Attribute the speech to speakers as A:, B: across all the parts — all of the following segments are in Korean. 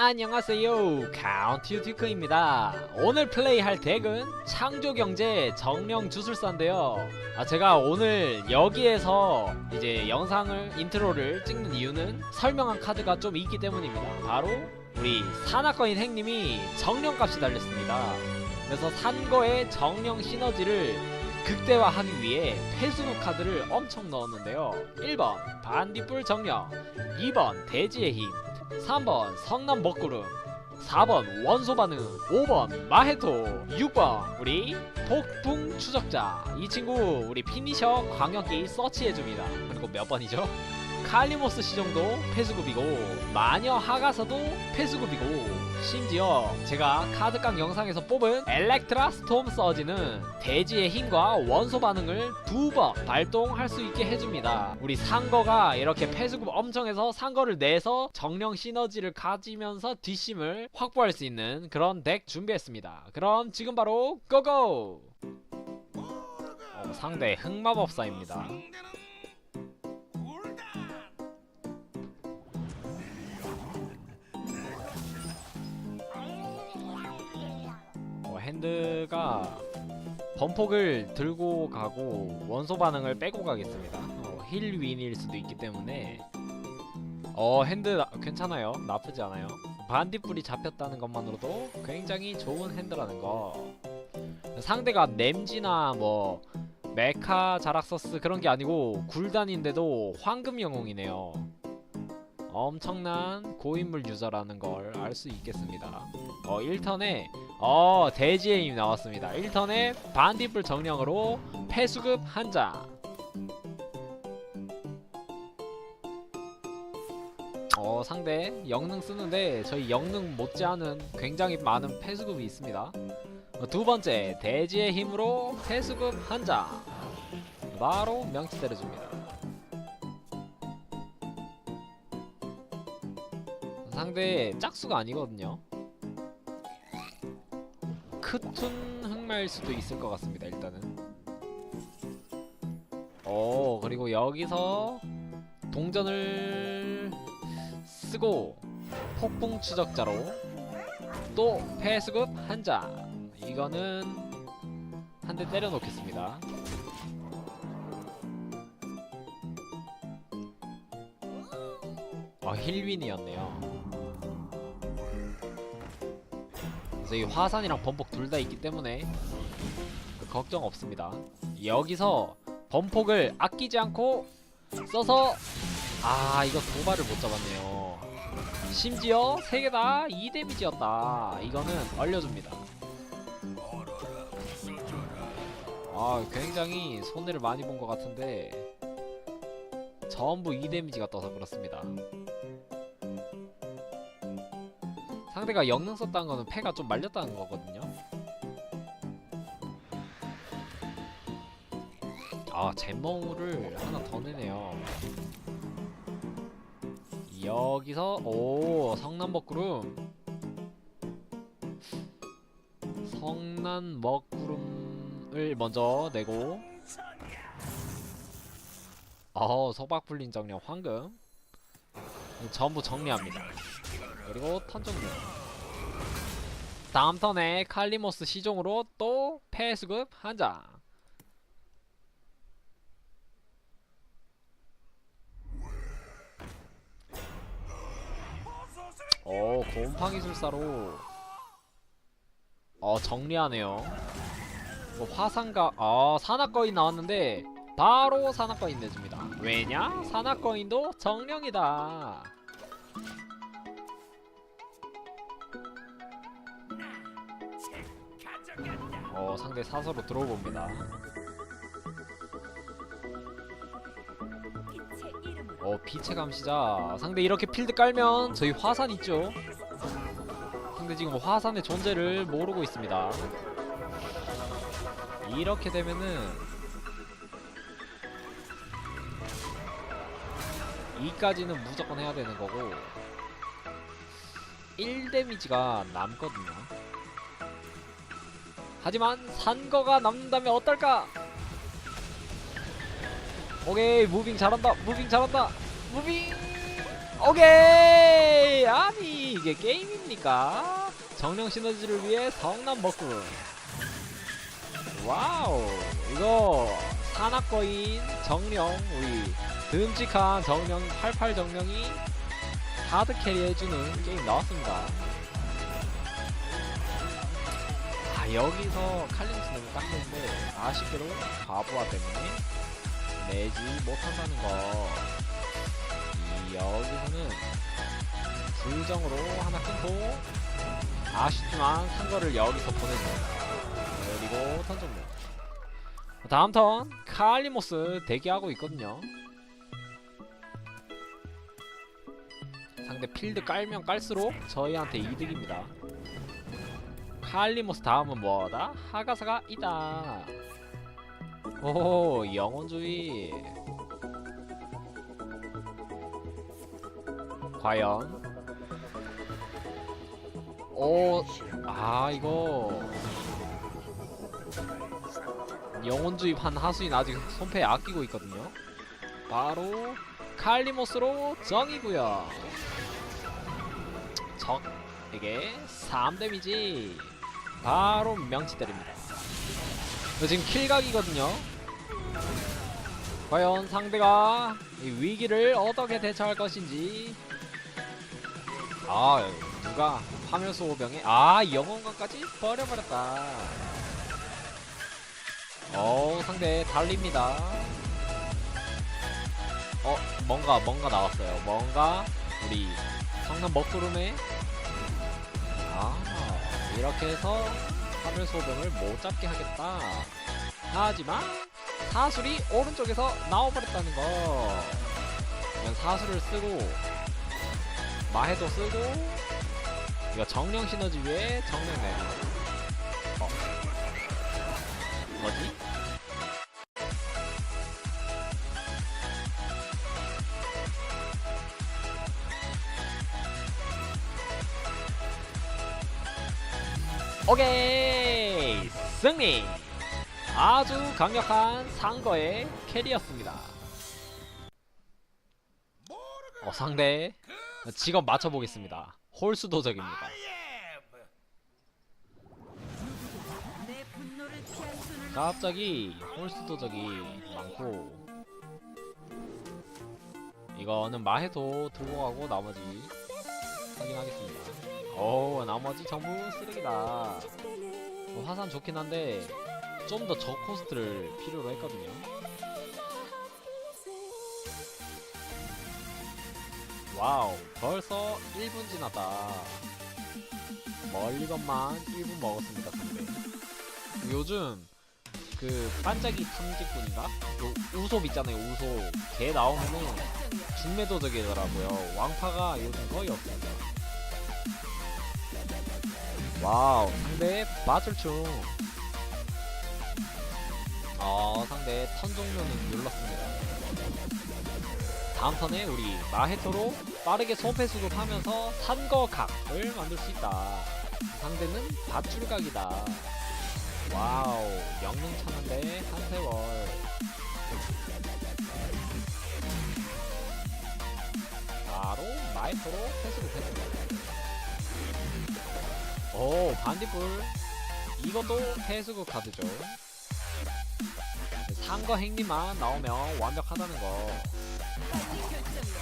A: 안녕하세요. 카운티 듀크입니다. 오늘 플레이할 덱은 창조경제 정령 주술사인데요. 아 제가 오늘 여기에서 이제 영상을 인트로를 찍는 이유는 설명한 카드가 좀 있기 때문입니다. 바로 우리 산악거인 행님이 정령값이 달렸습니다. 그래서 산거의 정령 시너지를 극대화하기 위해 폐수노 카드를 엄청 넣었는데요. 1번 반딧불 정령 2번 대지의 힘. 3번 성남 먹구름. 4번 원소 반응. 5번 마헤토. 6번 우리 폭풍 추적자. 이 친구 우리 피니셔 광역기 서치해줍니다. 그리고 몇 번이죠? 칼리모스 시정도 폐수급이고 마녀 하가서도 폐수급이고 심지어 제가 카드깡 영상에서 뽑은 엘렉트라 스톰 서지는 대지의 힘과 원소 반응을 두 번 발동할 수 있게 해줍니다. 우리 상거가 이렇게 폐수급 엄청 해서 상거를 내서 정령 시너지를 가지면서 뒷심을 확보할 수 있는 그런 덱 준비했습니다. 그럼 지금 바로 고고! 어, 상대 흑마법사입니다. 어, 핸드가 범폭을 들고 가고 원소 반응을 빼고 가겠습니다. 어, 힐 윈일 수도 있기 때문에 어 핸드 나- 괜찮아요. 나쁘지 않아요. 반딧불이 잡혔다는 것만으로도 굉장히 좋은 핸드라는 거. 상대가 냄지나 뭐 메카 자락서스 그런 게 아니고 굴단인데도 황금 영웅이네요. 엄청난 고인물 유저라는 걸 알 수 있겠습니다. 어 1턴에 어 대지의 힘 나왔습니다. 1턴에 반딧불 정령으로 폐수급 한장 어 상대 영능 쓰는데 저희 영능 못지않은 굉장히 많은 폐수급이 있습니다. 어, 두 번째 대지의 힘으로 폐수급 한장 바로 명치 때려줍니다. 상대 짝수가 아니거든요 크툰 흑마일 수도 있을 것 같습니다 일단은. 어 그리고 여기서 동전을 쓰고 폭풍 추적자로 또 폐수급 한장. 이거는 한 대 때려 놓겠습니다. 아 힐윈이었네요 이 화산이랑 범폭 둘 다 있기 때문에 그 걱정 없습니다. 여기서 범폭을 아끼지 않고 써서 아 이거 도발을 못 잡았네요. 심지어 세 개 다 2데미지였다. 이거는 얼려줍니다. 아 굉장히 손해를 많이 본 것 같은데 전부 2데미지가 떠서 그렇습니다. 상대가 영능 썼다는 거는 패가 좀 말렸다는 거거든요. 아, 잼몽우를 하나 더 내네요. 여기서 오 성남 먹구름 성난 먹구름을 먼저 내고 어 소박 불린 정령 황금 전부 정리합니다. 그리고 턴 종료. 다음 턴에 칼리모스 시종으로 또 폐수급 한 장. 오, 곰팡이 어, 술사로 어 정리하네요. 뭐 화산가 아 산악거인 나왔는데 바로 산악거인 내줍니다. 왜냐? 산악거인도 정령이다. 어 상대 사서로 들어봅니다. 어 빛의 감시자 상대 이렇게 필드 깔면 저희 화산 있죠? 상대 지금 화산의 존재를 모르고 있습니다. 이렇게 되면은 2까지는 무조건 해야 되는 거고 1 데미지가 남거든요. 하지만 산거가 남는다면 어떨까? 오케이 무빙 잘한다 무빙 잘한다 무빙 오케이 아니 이게 게임입니까? 정령 시너지를 위해 성남 먹구 와우 이거 산악거인 정령 우리 듬직한 정령 88 정령이 하드 캐리 해주는 게임 나왔습니다 여기서 칼림스 너무 깎는데 아쉽게도 바보화 때문에 내지 못한다는 거. 이 여기서는 불정으로 하나 끊고 아쉽지만 산 거를 여기서 보내줍니다. 그리고 턴 종료 다음 턴 칼리모스 대기하고 있거든요. 상대 필드 깔면 깔수록 저희한테 이득입니다 칼리모스 다음은 뭐다? 하가사가 있다 오 영혼주의 과연 오, 아 이거 영혼주입한 하수인 아직 손패에 아끼고 있거든요. 바로 칼리모스로 정이고요. 적에게 3 데미지 바로 명치 때립니다. 지금 킬각이거든요. 과연 상대가 이 위기를 어떻게 대처할 것인지 아 누가 화면소 병에 아 영혼관까지 버려버렸다 어 상대 달립니다 어 뭔가 뭔가 나왔어요 뭔가 우리 성남 먹구름에 아 이렇게 해서 화면소병을 못 잡게 하겠다. 하지만 사술이 오른쪽에서 나와버렸다는 거. 사술을 쓰고 마해도 쓰고 이거 정령 시너지 위에 정령 내리 어. 뭐지? 오케이. 승리. 아주 강력한 상거의 캐리였습니다. 어 상대 직업 맞춰보겠습니다. 홀수도적입니다. 갑자기 홀수도적이 많고 이거는 마해도 들고 가고 나머지 확인하겠습니다 오 나머지 전부 쓰레기다. 뭐 화산 좋긴 한데 좀 더 저코스트를 필요로 했거든요. 와우 벌써 1분 지났다. 멀리건만 1분 먹었습니다 상대. 요즘 그 반짝이 탐직군인가? 요 우솝 있잖아요 우솝 걔 나오면은 중매도적이더라고요. 왕파가 요즘 거의 없습니다 와우 상대 마술충. 어 상대 턴 종료는 눌렀습니다. 다음 턴에 우리 마헤토로 빠르게 소패 수급하면서 산거각을 만들 수 있다. 상대는 밧줄각이다. 와우 영능 차는데 한세월. 바로 마이토로 패스를 했습니다 오 반딧불. 이것도 패스급 카드죠. 상거 행리만 나오면 완벽하다는 거.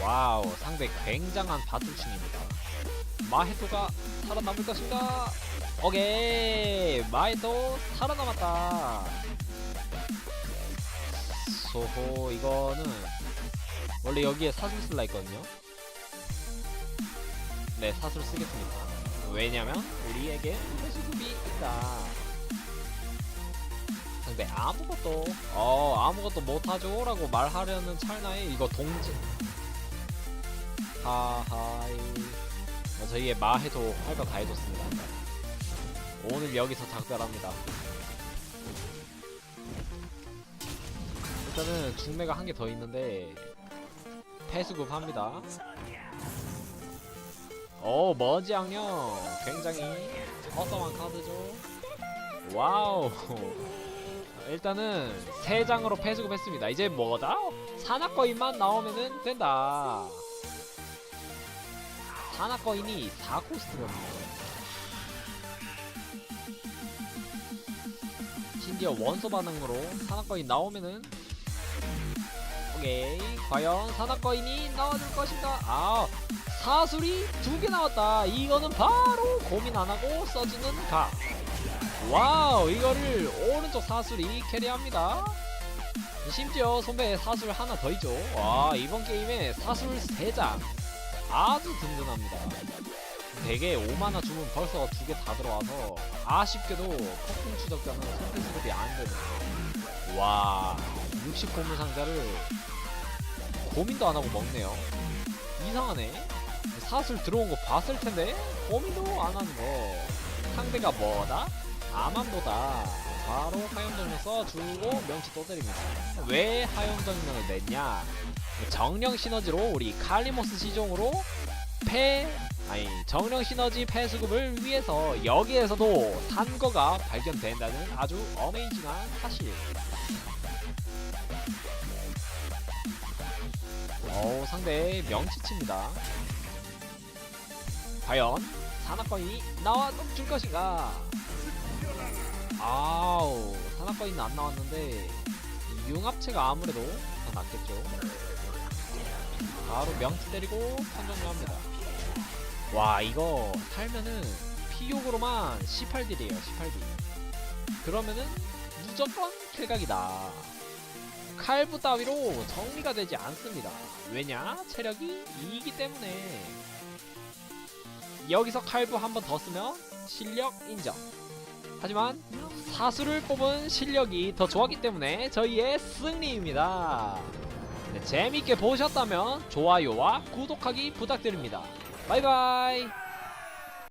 A: 와우 상대 굉장한 밧줄충입니다. 마헤토가 살아남을 것인가 오케이 마이도 살아남았다. 소호 이거는 원래 여기에 사슬 쓸라 했거든요. 네 사슬 쓰겠습니다 왜냐면 우리에게 회수급이 있다 상대 아무것도 어 아무것도 못하죠 라고 말하려는 찰나에 이거 동지 하하이 어, 저희의 마해도 할 거 다 해줬습니다 오늘 여기서 작별합니다. 일단은 중매가 한 개 더 있는데 패수급 합니다. 오 먼지 악령 굉장히 어썸한 카드죠. 와우. 일단은 세 장으로 패수급 했습니다. 이제 뭐다? 산악거인만 나오면은 된다. 산악거인이 4코스트거든요 심지어 원소 반응으로 산악거인 나오면은 오케이 과연 산악거인이 나와줄 것인가 아 사술이 두 개 나왔다. 이거는 바로 고민 안 하고 써주는 각. 와우 이거를 오른쪽 사술이 캐리합니다. 심지어 손배에 사술 하나 더 있죠. 와 이번 게임에 사술 3장. 아주 든든합니다. 되게 5만화 주문 벌써 두 개 다 들어와서 아쉽게도 커팅 추적자는 손배 수급이 안 되네 와60 고물 상자를 고민도 안 하고 먹네요. 이상하네 사술 들어온 거 봤을 텐데? 고민도 안 하는 거. 상대가 뭐다? 아만보다. 바로 하염정령 써주고 명치 또 때립니다. 왜 하염정령을 냈냐? 정령 시너지로 우리 칼리모스 시종으로 패 아니 정령 시너지 패수급을 위해서 여기에서도 탄거가 발견된다는 아주 어메이징한 사실. 어우 상대 명치칩니다 과연 산악거인이 나와 줄 것인가? 아우 산악거인은 안 나왔는데 융합체가 아무래도 더 낫겠죠. 바로 명치 때리고 선정료합니다. 와 이거 살면은 피욕으로만 18딜이에요 18딜. 그러면은 무조건 킬각이다. 칼부 따위로 정리가 되지 않습니다. 왜냐? 체력이 2이기 때문에 여기서 칼부 한 번 더 쓰면 실력 인정. 하지만 사수를 뽑은 실력이 더 좋았기 때문에 저희의 승리입니다. 네, 재밌게 보셨다면 좋아요와 구독하기 부탁드립니다. 바이바이